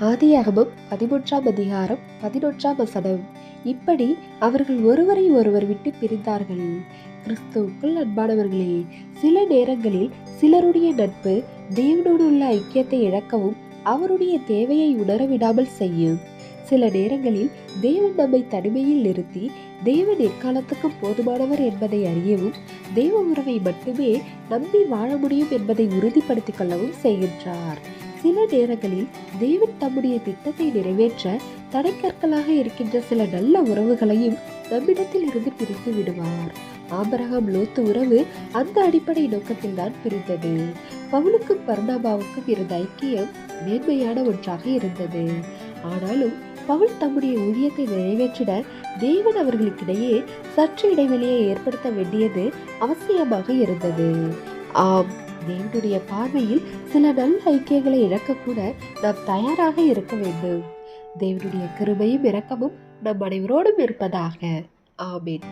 ஆதியாகமம் பதிமூன்றாம் அதிகாரம் பதினொன்றாம் வசனம். இப்படி அவர்கள் ஒருவரை ஒருவர் விட்டு பிரிந்தார்கள். கிறிஸ்துவுக்குள் அன்பானவர்களே சில நேரங்களில் சிலருடைய நட்பு தேவனோடு உள்ள ஐக்கியத்தை இழக்கவும் அவருடைய தேவையை உணர விடாமல் செய்யும். சில நேரங்களில் தேவன் நம்மை தனிமையில் நிறுத்தி தேவன் எக்காலத்துக்கும் போதுமானவர் என்பதை அறியவும் தேவ உறவை மட்டுமே நம்பி வாழ முடியும் என்பதை உறுதிப்படுத்திக் கொள்ளவும் செய்கின்றார். சில நேரங்களில் தேவன் தம்முடைய திட்டத்தை நிறைவேற்ற தடைக்கற்களாக இருக்கின்ற சில நல்ல உறவுகளையும் நம்மிடத்தில் இருந்து பிரித்து விடுவார். ஆபரகம் லோத்து உறவு அந்த அடிப்படை நோக்கத்தில் தான் பிரிந்தது. பவுலுக்கும் பர்ணாபாவுக்கும் இருந்த ஐக்கியம் மேன்மையான ஒன்றாக இருந்தது. ஆனாலும் பவுல் தம்முடைய ஊழியத்தை நிறைவேற்றிட தேவன் அவர்களுக்கிடையே சற்று இடைவெளியை ஏற்படுத்த வேண்டியது அவசியமாக இருந்தது. ஆம் தேவனுடைய பார்வையில் சில நல்ல ஐக்கியங்களை இழக்கக்கூட நாம் தயாராக இருக்க வேண்டும். தேவனுடைய கிருபையும் இரக்கமும் நம் அனைவரோடும் இருப்பதாக. ஆமீன்.